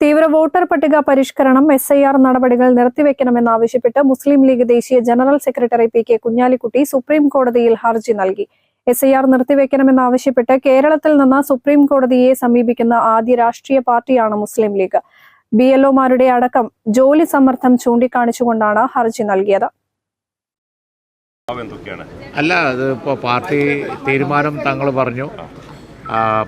തീവ്ര വോട്ടർ പട്ടിക പരിഷ്കരണം എസ് ഐ ആർ നടപടികൾ നിർത്തിവെക്കണമെന്നാവശ്യപ്പെട്ട് മുസ്ലിം ലീഗ് ദേശീയ general secretary P K Kunhalikutty supreme കോടതിയിൽ ഹർജി നൽകി. എസ് ഐ ആർ നിർത്തിവെക്കണമെന്നാവശ്യപ്പെട്ട് കേരളത്തിൽ നിന്ന് സുപ്രീം കോടതിയെ സമീപിക്കുന്ന ആദ്യ രാഷ്ട്രീയ പാർട്ടിയാണ് മുസ്ലിം ലീഗ്. ബി എൽഒമാരുടെ അടക്കം ജോലി സമ്മർദ്ദം ചൂണ്ടിക്കാണിച്ചുകൊണ്ടാണ് ഹർജി നൽകിയത്. അല്ല അത് ഇപ്പോൾ പാർട്ടി തീരുമാനം തങ്ങൾ പറഞ്ഞു.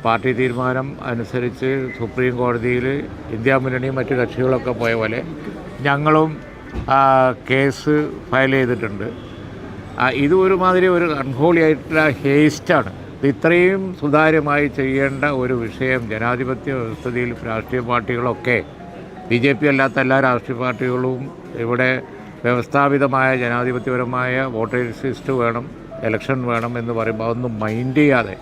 പാർട്ടി തീരുമാനം അനുസരിച്ച് സുപ്രീം കോടതിയിൽ ഇന്ത്യ മുന്നണിയും മറ്റു കക്ഷികളൊക്കെ പോയ പോലെ ഞങ്ങളും കേസ് ഫയൽ ചെയ്തിട്ടുണ്ട്. ഇത് ഒരുമാതിരി ഒരു അൺഹോളി ആയിട്ടുള്ള ഹേസ്റ്റാണ് ഇത് ഇത്രയും സുതാര്യമായി ചെയ്യേണ്ട ഒരു വിഷയം ജനാധിപത്യ വ്യവസ്ഥയിൽ രാഷ്ട്രീയ പാർട്ടികളൊക്കെ ബി ജെ പി അല്ലാത്ത എല്ലാ രാഷ്ട്രീയ പാർട്ടികളും ഇവിടെ വ്യവസ്ഥാപിതമായ ജനാധിപത്യപരമായ വോട്ടേഴ്സ് ലിസ്റ്റ് വേണം ഇലക്ഷൻ വേണം എന്ന് പറയുമ്പോൾ അതൊന്നും മൈൻഡ് ചെയ്യാതെ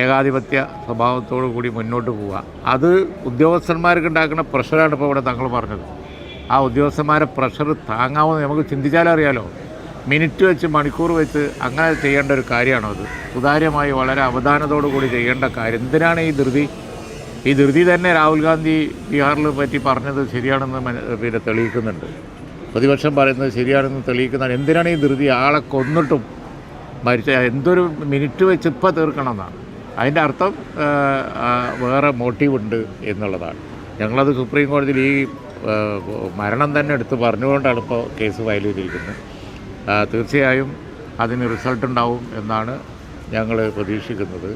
ഏകാധിപത്യ സ്വഭാവത്തോടു കൂടി മുന്നോട്ട് പോവുക. അത് ഉദ്യോഗസ്ഥന്മാർക്ക് ഉണ്ടാക്കുന്ന പ്രഷറാണ് ഇപ്പോൾ ഇവിടെ തങ്ങൾ പറഞ്ഞത്. ആ ഉദ്യോഗസ്ഥന്മാരെ പ്രഷർ താങ്ങാവുന്ന നമുക്ക് ചിന്തിച്ചാലറിയാലോ മിനിറ്റ് വെച്ച് മണിക്കൂർ വെച്ച് അങ്ങനെ ചെയ്യേണ്ട ഒരു കാര്യമാണോ അത്? സുതാര്യമായി വളരെ അവധാനത്തോടു കൂടി ചെയ്യേണ്ട കാര്യം. എന്തിനാണ് ഈ ധൃതി? ഈ ധൃതി തന്നെ രാഹുൽ ഗാന്ധി ബീഹാറിൽ പറ്റി പറഞ്ഞത് ശരിയാണെന്ന് പിന്നെ തെളിയിക്കുന്നുണ്ട്. പ്രതിപക്ഷം പറയുന്നത് ശരിയാണെന്ന് തെളിയിക്കുന്നതാണ് എന്തിനാണ് ഈ ധൃതി ആളെ കൊന്നിട്ടും മരിച്ച എന്തൊരു മിനിറ്റ് വെച്ച് ഇപ്പം തീർക്കണം എന്നാണ് അതിന്റെ അർത്ഥം വേറെ മോട്ടീവ് ഉണ്ട് എന്നുള്ളതാണ്. ഞങ്ങളത് സുപ്രീം കോടതിയിൽ ഈ മരണം തന്നെ എടുത്ത് പറഞ്ഞുകൊണ്ടാണ് ഇപ്പോൾ കേസ് ഫയൽ ചെയ്തിരിക്കുന്നത്. തീർച്ചയായും അതിന് റിസൾട്ട് ഉണ്ടാവും എന്നാണ് ഞങ്ങൾ പ്രതീക്ഷിക്കുന്നത്.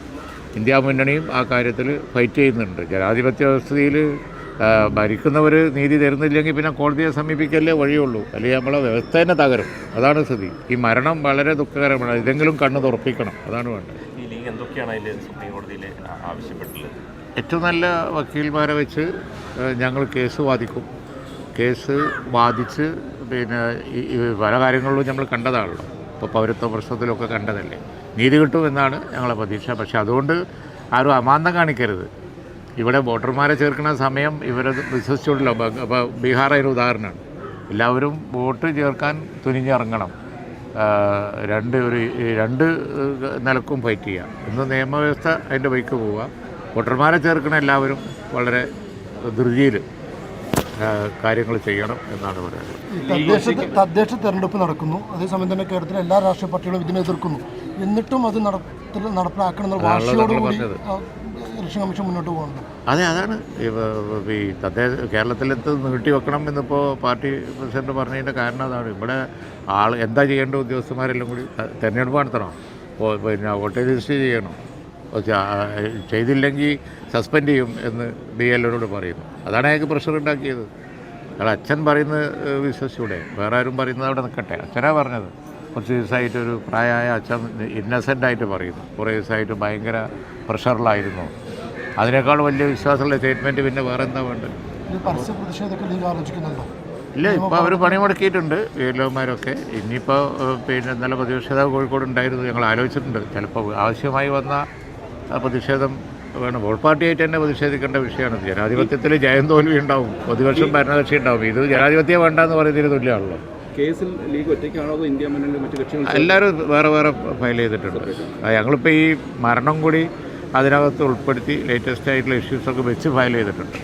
ഇന്ത്യ മുന്നണിയും ആ കാര്യത്തിൽ ഫൈറ്റ് ചെയ്യുന്നുണ്ട്. ജനാധിപത്യ വ്യവസ്ഥയിൽ ഭരിക്കുന്നവർ നീതി തരുന്നില്ലെങ്കിൽ പിന്നെ കോടതിയെ സമീപിക്കല്ലേ വഴിയുള്ളൂ. അല്ലെങ്കിൽ നമ്മളെ വ്യവസ്ഥ തന്നെ തകരും. അതാണ് സ്ഥിതി. ഈ മരണം വളരെ ദുഃഖകരമാണ്. ഇതെങ്കിലും കണ്ണ് തുറപ്പിക്കണം. അതാണ് വേണ്ടത്. എന്തൊക്കെയാണ് അതിൽ സുപ്രീം കോടതിയിൽ ആവശ്യപ്പെട്ടുള്ളത് ഏറ്റവും നല്ല വക്കീൽമാരെ വെച്ച് ഞങ്ങൾ കേസ് വാദിക്കും. കേസ് വാദിച്ച് പിന്നെ പല കാര്യങ്ങളിലും നമ്മൾ കണ്ടതാണല്ലോ. ഇപ്പോൾ പൗരത്വ പ്രശ്നത്തിലൊക്കെ കണ്ടതല്ലേ. നീതി കിട്ടുമെന്നാണ് ഞങ്ങളെ പ്രതീക്ഷ. പക്ഷേ അതുകൊണ്ട് ആരും അമാന്തം കാണിക്കരുത്. ഇവിടെ വോട്ടർമാരെ ചേർക്കുന്ന സമയം ഇവരെ വിശ്വസിച്ചുകൊണ്ടല്ലോ അപ്പോൾ ബീഹാർ ഒരു ഉദാഹരണമാണ്. എല്ലാവരും വോട്ട് ചേർക്കാൻ തുനിഞ്ഞിറങ്ങണം. രണ്ട് ഒരു രണ്ട് നിലക്കും ഫൈറ്റ് ചെയ്യാം. ഇന്ന് നിയമവ്യവസ്ഥ അതിന്റെ വഴിക്ക് പോവുക വോട്ടർമാരെ ചേർക്കുന്ന എല്ലാവരും വളരെ ധൃതിയിൽ കാര്യങ്ങൾ ചെയ്യണം എന്നാണ് പറയുന്നത്. തദ്ദേശ തെരഞ്ഞെടുപ്പ് നടക്കുന്നു. അതേസമയം തന്നെ കേരളത്തിലെ എല്ലാ രാഷ്ട്രീയ പാർട്ടികളും ഇതിനെ എതിർക്കുന്നു. എന്നിട്ടും അത് നടപ്പിലാക്കണം എന്നുള്ള വാശിയോടുകൂടി ഇലക്ഷൻ കമ്മീഷൻ മുന്നോട്ട് പോകുന്നത് അതെ അതാണ്. ഈ തദ്ദേശ കേരളത്തിലെത്ത് നീട്ടി വെക്കണം എന്നിപ്പോൾ പാർട്ടി പ്രസിഡന്റ് പറഞ്ഞതിന്റെ കാരണം അതാണ്. ഇവിടെ ആൾ എന്താ ചെയ്യേണ്ട ഉദ്യോഗസ്ഥന്മാരെല്ലാം കൂടി തെരഞ്ഞെടുപ്പ് നടത്തണം. പിന്നെ വോട്ടേജ് രജിസ്റ്റർ ചെയ്യണം. ചെയ്തില്ലെങ്കിൽ സസ്പെൻഡ് ചെയ്യും എന്ന് ബി എല്ലോട് പറയുന്നു. അതാണ് അയാൾക്ക് പ്രഷർ ഉണ്ടാക്കിയത്. അയാൾ അച്ഛൻ പറയുന്നത് വിശ്വസിച്ചൂടെ. വേറെ ആരും പറയുന്നത് അവിടെ നിൽക്കട്ടെ. അച്ഛനാ പറഞ്ഞത്. കുറച്ച് ദിവസമായിട്ട് ഒരു പ്രായമായ അച്ഛൻ ഇന്നസെന്റ് ആയിട്ട് പറയുന്നു. കുറേ ദിവസമായിട്ട് ഭയങ്കര പ്രഷറിലായിരുന്നു. അതിനേക്കാൾ വലിയ വിശ്വാസമുള്ള സ്റ്റേറ്റ്മെന്റ് പിന്നെ വേറെ എന്താ വേണ്ടത് ഇല്ല ഇപ്പോൾ അവർ പണിമുടക്കിയിട്ടുണ്ട് വീരലോമാരൊക്കെ ഇനിയിപ്പോൾ പിന്നെ ഇന്നലെ പ്രതിഷേധം കോഴിക്കോട് ഉണ്ടായിരുന്നു ഞങ്ങൾ ആലോചിച്ചിട്ടുണ്ട്. ചിലപ്പോൾ ആവശ്യമായി വന്ന പ്രതിഷേധം വേണം. വോൾ പാർട്ടിയായിട്ട് തന്നെ പ്രതിഷേധിക്കേണ്ട വിഷയമാണ്. ജനാധിപത്യത്തിൽ ജയം തോൽവി ഉണ്ടാവും. പ്രതിപക്ഷം ഭരണകക്ഷി ഉണ്ടാവും. ഇത് ജനാധിപത്യം വേണ്ടെന്ന് പറയുന്നതിന് തുല്യമാണല്ലോ. കേസിൽ ലീഗ് ഒറ്റയ്ക്കാണോ ഇന്ത്യ മുന്നണിയിലെ മറ്റു കക്ഷികൾ എല്ലാവരും വേറെ വേറെ ഫയൽ ചെയ്തിട്ടുണ്ട്. ഞങ്ങളിപ്പോൾ ഈ മരണം കൂടി അതിനകത്ത് ഉൾപ്പെടുത്തി ലേറ്റസ്റ്റ് ആയിട്ടുള്ള ഇഷ്യൂസൊക്കെ വെച്ച് ഫയൽ ചെയ്തിട്ടുണ്ട്.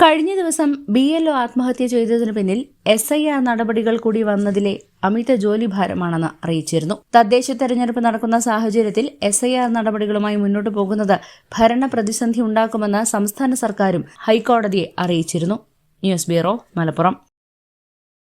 കഴിഞ്ഞ ദിവസം ബി എൽ ഒ ആത്മഹത്യ ചെയ്തതിനു പിന്നിൽ എസ് ഐ ആർ നടപടികൾ കൂടി വന്നതിലെ അമിത ജോലി ഭാരമാണെന്ന് അറിയിച്ചിരുന്നു. തദ്ദേശ തെരഞ്ഞെടുപ്പ് നടക്കുന്ന സാഹചര്യത്തിൽ എസ് ഐ ആർ നടപടികളുമായി മുന്നോട്ട് പോകുന്നത് ഭരണ പ്രതിസന്ധി ഉണ്ടാക്കുമെന്ന് സംസ്ഥാന സർക്കാരും ഹൈക്കോടതിയെ അറിയിച്ചിരുന്നു. News bureau Malappuram.